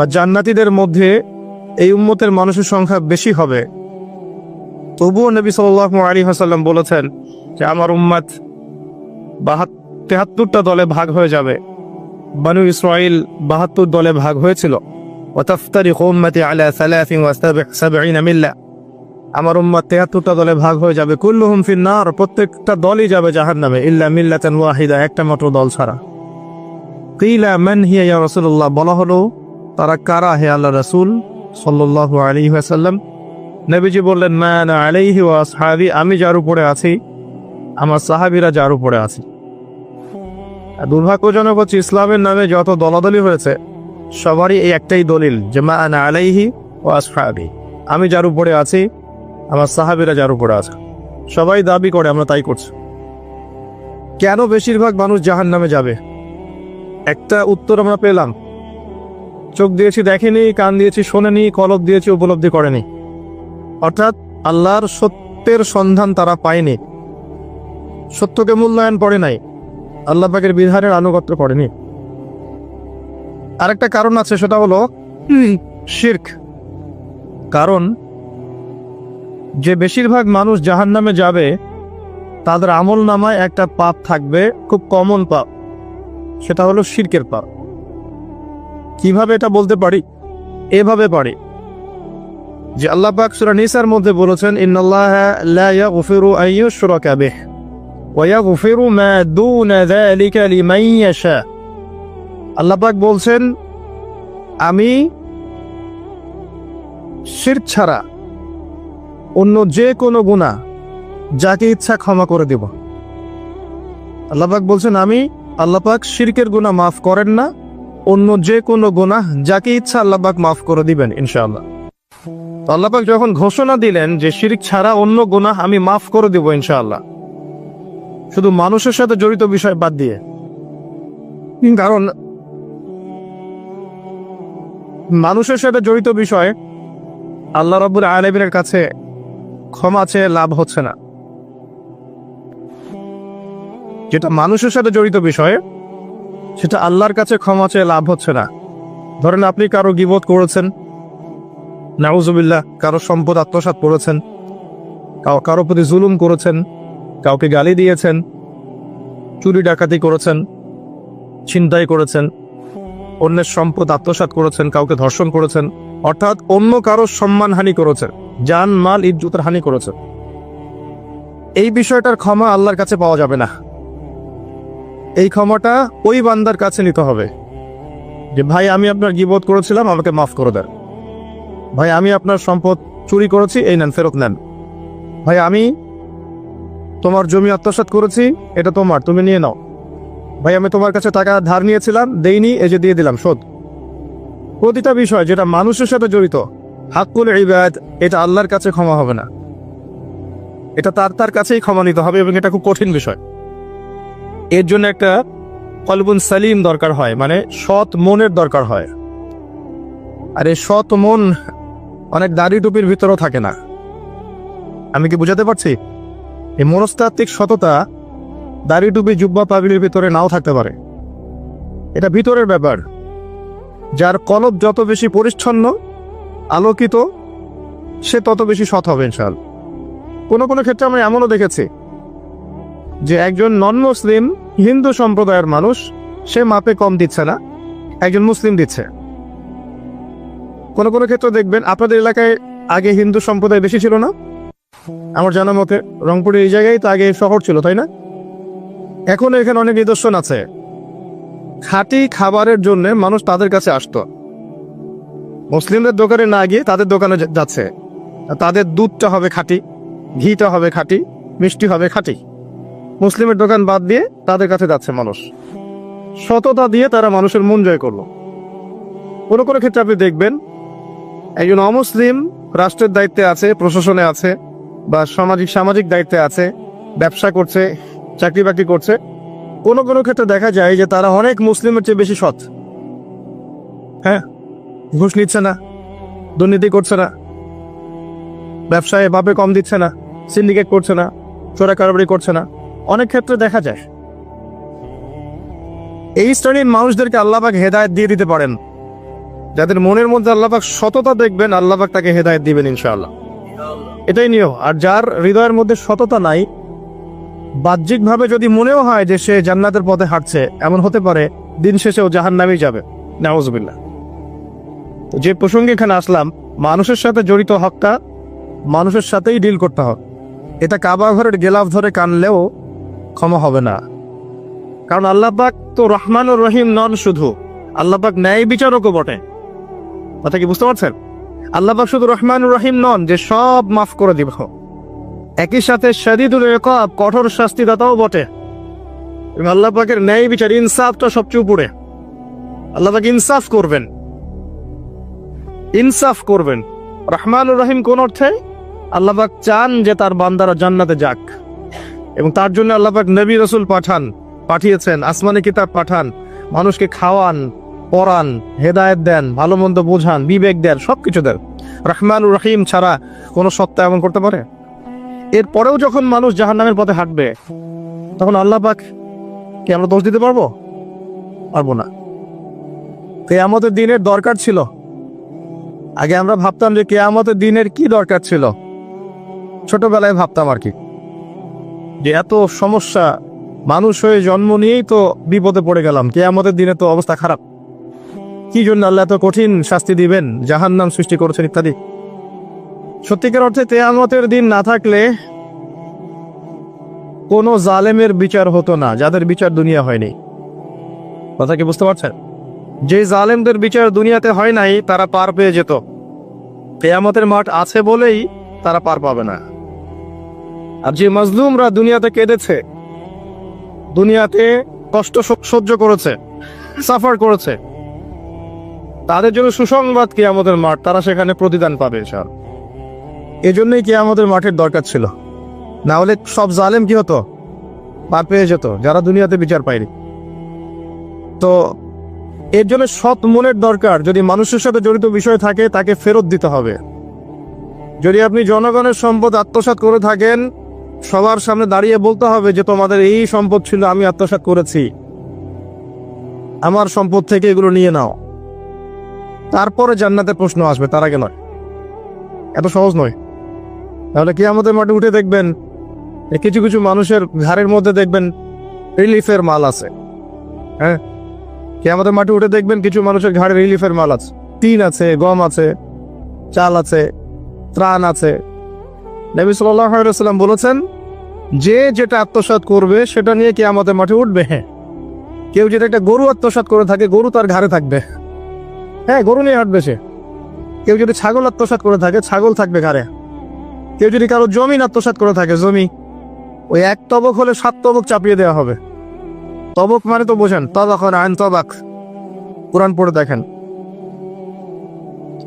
বা জান্নাতীদের মধ্যে এই উম্মতের মানুষের সংখ্যা বেশি হবে। তবুও নবী সাল্লাহ আলী হাসাল্লাম বলেছেন যে, আমার উম্মাদ বাহাত, তেহাত্তরটা দলে ভাগ হয়ে যাবে। বানু ইসরাইল বাহাত্তর দলে ভাগ হয়েছিল। আমার উম্মাদ তেহাত্তরটা দলে ভাগ হয়ে যাবে। কুল্লুহুম ফিন্নার, প্রত্যেকটা দলই যাবে জাহান্নামে, ইল্লা মিল্লাতান ওয়াহিদা, একটা মাত্র দল ছাড়া। কিলা মান হিয়া রাসূলুল্লাহ, বলা হলো তারা কারা হে আল্লাহ রাসূল আলাইহি ওয়াসাল্লাম? নবীজি বললেন, মা আনা আলাইহি ওয়া আসহাবি, আমি যার উপরে আছি, আমার সাহাবীরা যার উপরে আছে। দুর্ভাগ্যজনক হচ্ছে ইসলামের নামে যত দলাদলি হয়েছে, সবারই এই একটাই দলিল যে, মা আলাইহি ও আসহাবি, আমি যার উপরে আছি, আমার সাহাবিরা যার উপরে আছে। সবাই দাবি করে, আমরা তাই করছি। কেন বেশিরভাগ মানুষ জাহান নামে যাবে? একটা উত্তর আমরা পেলাম চোখ দিয়েছি দেখেনি, কান দিয়েছি শোনেনি, কলব দিয়েছি, উপলব্ধি করেনি। অর্থাৎ আল্লাহর সত্যের সন্ধান তারা পায়নি। সত্যকে মূল্যায়ন করে নাই। আল্লাহ পাকের বিধানের আনুগত্য করেনি। আরেকটা কারণ আছে, সেটা হলো শির্ক। কারণ যে বেশিরভাগ মানুষ জাহান্নামে যাবে, তাদের আমল নামায় একটা পাপ থাকবে, খুব কমন পাপ। সেটা হলো শিরকের পাপ। কীভাবে এটা বলতে পারি? এভাবে পারি। যে আল্লাহ পাক সুরা নিসার মধ্যে বলেছেন, ইন্নাল্লাহা লা ইয়াগফিরু আন ইউশরাকা বিহ ওয়া ইয়াগফিরু মা দুনা যালিকা লিমান ইয়াশা। আল্লাহ পাক বলছেন, আমি শিরক ছাড়া অন্য যে কোনো গুনাহ যাকে ইচ্ছা ক্ষমা করে দেব। আল্লাহ পাক বলছেন, আমি আল্লাহ পাক শিরকের গুনাহ মাফ করেন না অন্য যে কোনো গুনাহ যাকে ইচ্ছা আল্লাহ পাক মাফ করে দিবেন, ইনশাআল্লাহ। তো আল্লাহ যখন ঘোষণা দিলেন যে শিরিক ছাড়া অন্য গুনাহ আমি মাফ করে দিব, ইনশাআল্লাহ। শুধু মানুষের সাথে জড়িত বিষয় বাদ দিয়ে। কারণ মানুষের সাথে জড়িত বিষয় আল্লাহ রব্বুল আলমিনের কাছে ক্ষমা চেয়ে লাভ হচ্ছে না। যেটা মানুষের সাথে জড়িত বিষয় সেটা আল্লাহর কাছে ক্ষমা চেয়ে লাভ হচ্ছে না। ধরেন আপনি কারও গিবোধ করেছেন, নাউজুবিল্লাহ, কারও সম্পদ আত্মসাৎ করেছেন কারও প্রতি জুলুম করেছেন, কাউকে গালি দিয়েছেন, চুরি ডাকাতি করেছেন, ছিনতাই করেছেন, অন্যের সম্পদ আত্মসাৎ করেছেন, কাউকে ধর্ষণ করেছেন, অর্থাৎ অন্য কারও সম্মানহানি করেছেন, জান, মাল, ইজ্জতের হানি করেছেন। এই বিষয়টার ক্ষমা আল্লাহর কাছে পাওয়া যাবে না। এই ক্ষমাটা ওই বান্দার কাছে নিতে হবে। যে, ভাই, আমি আপনার গিবোধ করেছিলাম, আমাকে মাফ করে দেন। ভাই, আমি আপনার সম্পদ চুরি করেছি, এই নেন, ফেরত নেন। ভাই, আমি তোমার জমি আত্মসাৎ করেছি, এটা তোমার, তুমি নিয়ে নাও। ভাই, আমি তোমার কাছে টাকা ধার নিয়েছিলাম, দেইনি, এই যে দিয়ে দিলাম, শোধ। প্রতিটা বিষয় যেটা মানুষের সাথে জড়িত, হাক্কুল ইবাদ, এটা আল্লাহর কাছে ক্ষমা হবে না। এটা তার তার কাছেই ক্ষমা নিতে হবে এবং এটা খুব কঠিন বিষয়। এর জন্য একটা কলবুন সালিম দরকার হয় মানে সৎ মনের দরকার হয়। আর এই সৎ মন অনেক দাড়ি টুপির ভিতরেও থাকে না। আমি কি বুঝাতে পারছি? এই মনস্তাত্ত্বিক সততা দাড়ি টুপি জুব্বা পাগড়ির ভিতরে নাও থাকতে পারে। এটা ভিতরের ব্যাপার, যার কলব যত বেশি পরিচ্ছন্ন, আলোকিত, সে তত বেশি সৎ হবে ইনশাল কোনো কোনো ক্ষেত্রে আমরা এমনও দেখেছি যে একজন নন মুসলিম হিন্দু সম্প্রদায়ের মানুষ, সে মাপে কম দিচ্ছে না, একজন মুসলিম দিচ্ছে। কোনো কোনো ক্ষেত্রে দেখবেন, আপনাদের এলাকায় আগে হিন্দু সম্প্রদায় বেশি ছিল না? আমার জানা মতে, রংপুরে এই জায়গায় তো আগে শহর ছিল, তাই না? এখন এখানে অনেক নিদর্শন আছে। খাঁটি খাবারের জন্য মানুষ তাদের কাছে আসতো। মুসলিমদের দোকানে না গিয়ে তাদের দোকানে যাচ্ছে। তাদের দুধটা হবে খাঁটি, ঘিটা হবে খাঁটি, মিষ্টি হবে খাঁটি। মুসলিমের দোকান বাদ দিয়ে তাদের কাছে যাচ্ছে মানুষ। সততা দিয়ে তারা মানুষের মন জয় করল। কোনো কোনো ক্ষেত্রে আপনি দেখবেন, একজন অমুসলিম রাষ্ট্রের দায়িত্বে আছে, প্রশাসনে আছে, বা সামাজিক সামাজিক দায়িত্বে আছে, ব্যবসা করছে, চাকরি বাকরি করছে। কোনো কোনো ক্ষেত্রে দেখা যায় যে তারা অনেক মুসলিমের চেয়ে বেশি সৎ। হ্যাঁ ঘুষ নিচ্ছে না, দুর্নীতি করছে না, ব্যবসায় বাপে কম দিচ্ছে না, সিন্ডিকেট করছে না চোরা কারবারি করছে না। অনেক ক্ষেত্রে দেখা যায়। এই শ্রেণির মানুষদেরকে আল্লাহবাক হেদায়ত দিয়ে দিতে পারেন। যাদের মনের মধ্যে আল্লাপাক সততা দেখবেন আল্লাহবাক তাকে হেদায়েত দিবেন ইনশাআল্লাহ। এটাই নিয়ম। আর যার হৃদয়ের মধ্যে সততা নাই, বাহ্যিকভাবে যদি মনেও হয় যে সে জান্নাতের পথে হাঁটছে, এমন হতে পারে, দিন শেষেও জাহান নামেই যাবে। নাউজবিল্লা যে প্রসঙ্গে এখানে আসলাম, মানুষের সাথে জড়িত হকটা মানুষের সাথেই ডিল করতে হবে এটা কাবা ঘরের গেলাফ ধরে কানলেও ক্ষমা হবে না। কারণ আল্লাপাক তো রহমানুর রহিম নন শুধু আল্লাপাক ন্যায় বিচারকও বটে। কথা কি বুঝতে পারছেন? আল্লাপাক শুধু রহমানুর রহিম নন, যে সব মাফ করে দিব। একই সাথে শাদিদুল ইকাব কঠোর শাস্তিদাতাও বটে। এবং আল্লাহ পাকের ন্যায় বিচার, ইনসাফটা সবচেয়ে উপরে। আল্লাহ পাক ইনসাফ করবেন। ইনসাফ করবেন। রহমানুর রহিম কোন অর্থে? আল্লাহ পাক চান যে তার বান্দারা জান্নাতে যাক। এবং তার জন্য আল্লাহ পাক নবী রসুল পাঠান, পাঠিয়েছেন, আসমানি কিতাব পাঠান, মানুষকে খাওয়ান, পড়ান, হেদায়ত দেন, ভালো মন্দ বোঝান, বিবেক দেন, সবকিছু দেন। রহমানুর রহিম ছাড়া কোনো সত্তা এমন করতে পারে? এরপরেও যখন মানুষ জাহান্নামের পথে হাঁটবে, তখন আল্লাহ পাক কি আমরা দোষ দিতে পারব? পারব না। কেয়ামতের দিনের দরকার ছিল। আগে আমরা ভাবতাম যে কেয়ামতের দিনের কি দরকার ছিল? ছোটবেলায় ভাবতাম আর কি। যে এত সমস্যা, মানুষ হয়ে জন্ম নিয়েই তো বিপদে পড়ে গেলাম। কেয়ামতের দিনে তো অবস্থা খারাপ। কি জন্য আল্লাহ এত কঠিন শাস্তি দিবেন? জাহান্নাম সৃষ্টি করেছেন ইত্যাদি। সত্যিকার অর্থে তেয়ামতের দিন না থাকলে কোনো জালেমের বিচার হতো না, যাদের বিচার দুনিয়া হয়নি। কথা কি বুঝতে পারছেন? যে জালেমদের বিচার দুনিয়াতে হয় নাই, তারা পার পেয়ে যেত। কেয়ামতের মাঠ আছে বলেই তারা পার পাবে না। আর যে মজলুমরা দুনিয়াতে কেঁদেছে, দুনিয়াতে কষ্ট সহ্য করেছে, সাফার করেছে, তাদের জন্য সুসংবাদ কি আমাদের মাঠ, তারা সেখানে প্রতিদান পাবে স্যার এজন্যই কি আমাদের মাঠের দরকার ছিল। না হলে সব জালেম কি হতো? পার পেয়ে যেত, যারা দুনিয়াতে বিচার পায়নি। তো এর জন্য সৎ মনের দরকার, যদি মানুষের সাথে জড়িত বিষয় থাকে, তাকে ফেরত দিতে হবে। যদি আপনি জনগণের সম্পদ আত্মসাৎ করে থাকেন সবার সামনে দাঁড়িয়ে বলতে হবে যে তোমাদের এই সম্পদ ছিল আমি আত্মসাৎ করেছি। আমার সম্পদ থেকে এগুলো নিয়ে নাও। তারপরে জান্নাতের প্রশ্ন আসবে, তার আগে নয়। এত সহজ নয়। তাহলে কি আমাদের মাঠে উঠে দেখবেন কিছু কিছু মানুষের ঘাড়ের মধ্যে দেখবেন রিলিফের মাল আছে। হ্যাঁ? কি আমাদের মাঠে উঠে দেখবেন কিছু মানুষের ঘাড়ে রিলিফের মাল আছে। টিন আছে, গম আছে, চাল আছে, ত্রাণ আছে। নবী সাল্লাম বলেছেন, যে যেটা আত্মসাৎ করবে, সেটা নিয়ে কি আমাদের মাঠে উঠবে। হ্যাঁ কেউ যদি একটা গরু আত্মসাৎ করে থাকে, গরু তার ঘাড়ে থাকবে। হ্যাঁ গরু নিয়ে হাঁটবে সে। কেউ যদি ছাগল আত্মসাৎ করে থাকে, ছাগল থাকবে ঘাড়ে। কেউ যদি কারও জমিন আত্মসাৎ করে থাকে, জমি, ওই এক তবক হলে সাত তবক চাপিয়ে দেওয়া হবে। তবক মানে তো বোঝেন, তবক আইন তবাক। কোরআন পড়ে দেখেন।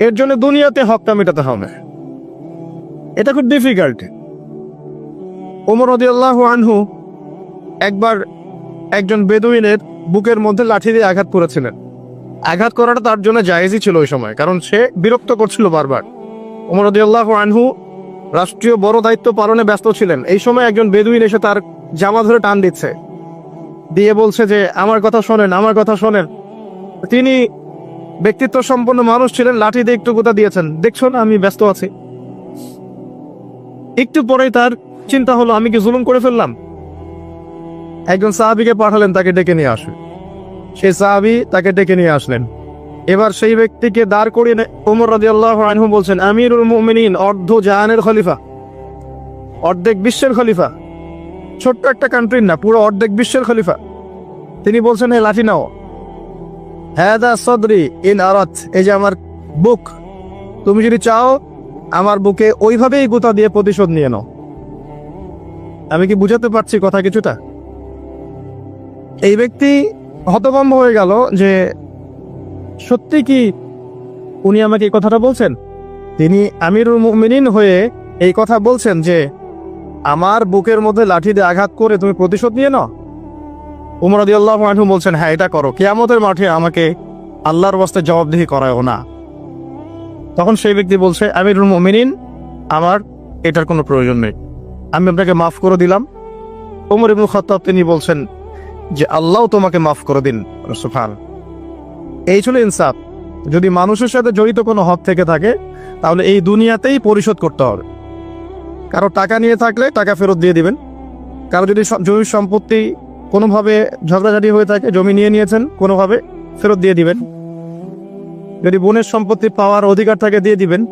এর জন্য দুনিয়াতে হকটা মেটাতে হবে। এটা খুব ডিফিকাল্ট ওমর রদিয়াল্লাহু আনহু একবার একজন বেদুইনের বুকের মধ্যে লাঠি দিয়ে আঘাত করেছিলেন। আঘাত করাটা তার জন্য জায়েজই ছিল ওই সময়, কারণ সে বিরক্ত করছিল বারবার। ওমর রদিয়াল্লাহু আনহু রাষ্ট্রীয় বড় দায়িত্ব পালনে ব্যস্ত ছিলেন। এই সময় একজন বেদুইন এসে তার জামা ধরে টান দিচ্ছে। দিয়ে বলছে যে, আমার কথা শোনেন, আমার কথা শোনেন। তিনি ব্যক্তিত্ব সম্পন্ন মানুষ ছিলেন, লাঠি দিয়ে একটু কোথা দিয়েছেন। দেখছ না, আমি ব্যস্ত আছি। একটু পরেই তার চিন্তা হলো, আমি কি জুলুম করে ফেললাম? একজন সাহাবিকে পাঠালেন, তাকে ডেকে নিয়ে আসবে সেই সাহাবি তাকে ডেকে নিয়ে আসলেন। এবার সেই ব্যক্তিকে দাঁড় করিয়ে নে- ওমর আল্লাহ বলছেন, আমিরুল মুমিনিন, অর্ধ জাহানের খলিফা, অর্ধেক বিশ্বের খলিফা। ছোট্ট একটা কান্ট্রির না, পুরো অর্ধেক বিশ্বের খলিফা। তিনি বলছেন, হে, লাঠি নাও। হ্যাঁ দা সদরি ইন আরাত, এই যে আমার বুক, তুমি যদি চাও আমার বুকে ওইভাবেই গুতা দিয়ে প্রতিশোধ নিয়ে নাও। আমি কি বুঝাতে পারছি কথা কিছুটা? এই ব্যক্তি হতভম্ব হয়ে গেল যে, সত্যি কি উনি আমাকে এই কথাটা বলছেন? তিনি আমিরুল মুমিনিন হয়ে এই কথা বলছেন যে, আমার বুকের মধ্যে লাঠি দিয়ে আঘাত করে তুমি প্রতিশোধ নিয়ে নাও। উমরাদি আল্লাহ বলছেন হ্যাঁ এটা করো। কেয়ামতের মাঠে আমাকে আল্লাহর বাস্তে জবাবদিহি করায়ও না। তখন সেই ব্যক্তি বলছে আমি আমিরুল মুমিনিন, আমার এটার কোনো প্রয়োজন নেই। আমি আপনাকে মাফ করে দিলাম। ওমর ইবনুল খত্তাব তিনি বলছেন যে, আল্লাহ তোমাকে মাফ করে দিন। সুফান এই ছিল ইনসাফ। যদি মানুষের সাথে জড়িত কোনো হক থেকে থাকে, তাহলে এই দুনিয়াতেই পরিশোধ করতে হবে। কারও টাকা নিয়ে থাকলে টাকা ফেরত দিয়ে দিবেন। কারও যদি স- জমি সম্পত্তি কোনোভাবে ঝগড়াঝাটি হয়ে থাকে, জমি নিয়ে নিয়েছেন কোনোভাবে, ফেরত দিয়ে দিবেন। যদি বোনের সম্পত্তি পাওয়ার অধিকার তাকে দিয়ে দিবেন,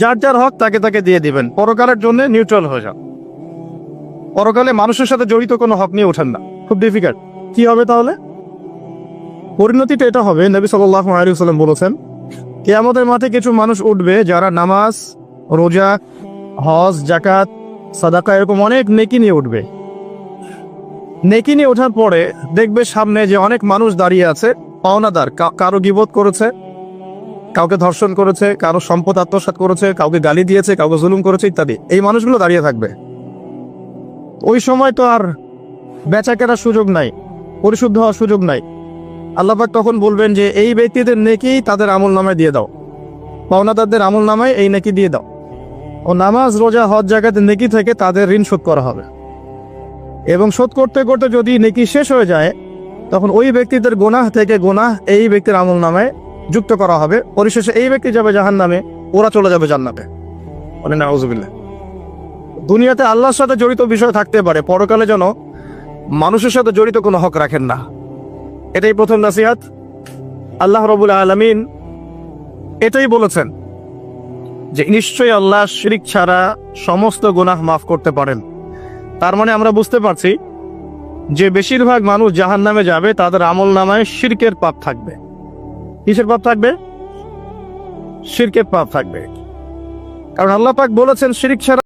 যার যার হক তাকে তাকে দিয়ে দিবেন। পরকালের জন্য নিউট্রাল হয়ে যান। পরকালে মানুষের সাথে জড়িত কোনো হক নিয়ে ওঠেন না। খুব ডিফিকাল্ট কি হবে তাহলে? পরিণতিটা এটা হবে, নবী সাল্লাহ আলিয়াল্লাম বলেছেন কে আমাদের মাঠে কিছু মানুষ উঠবে যারা নামাজ, রোজা, হজ জাকাত সাদাকা এরকম অনেক নেকি নিয়ে উঠবে। নেকি নিয়ে ওঠার পরে দেখবে সামনে যে অনেক মানুষ দাঁড়িয়ে আছে, পাওনাদার কারও গিবোধ করেছে কাউকে ধর্ষণ করেছে, কারও সম্পদ আত্মসাৎ করেছে, কাউকে গালি দিয়েছে, কাউকে জুলুম করেছে ইত্যাদি। এই মানুষগুলো দাঁড়িয়ে থাকবে। ওই সময় তো আর বেচা কেনার সুযোগ নাই, পরিশুদ্ধ হওয়ার সুযোগ নাই। আল্লাপাক তখন বলবেন যে, এই ব্যক্তিদের নেকি তাদের আমল নামায় দিয়ে দাও। পাওনাদারদের আমল নামায় এই নেকি দিয়ে দাও। ও নামাজ, রোজা, হজ জায়গাতে নেকি থেকে তাদের ঋণ শোধ করা হবে। এবং শোধ করতে করতে যদি নেকি শেষ হয়ে যায়, তখন ওই ব্যক্তিদের গোনাহ থেকে গোনাহ এই ব্যক্তির আমল নামায় যুক্ত করা হবে। পরিশেষে এই ব্যক্তি যাবে জাহান নামে ওরা চলে যাবে জান্নাতে। বলে না দুনিয়াতে আল্লাহর সাথে জড়িত বিষয় থাকতে পারে, পরকালে যেন মানুষের সাথে জড়িত কোনো হক রাখেন না। এটাই প্রথম নাসিহাত। আল্লাহ রবুল আলমিন এটাই বলেছেন যে, নিশ্চয়ই আল্লাহ শিরিক ছাড়া সমস্ত গুনাহ মাফ করতে পারেন। তার মানে আমরা বুঝতে পারছি যে, বেশিরভাগ মানুষ জাহান নামে যাবে, তাদের আমল নামায় শিরকের পাপ থাকবে। কিসের পাপ থাকবে? শিরকের পাপ থাকবে। কারণ আল্লাহ পাক বলেছেন শিরিক ছাড়া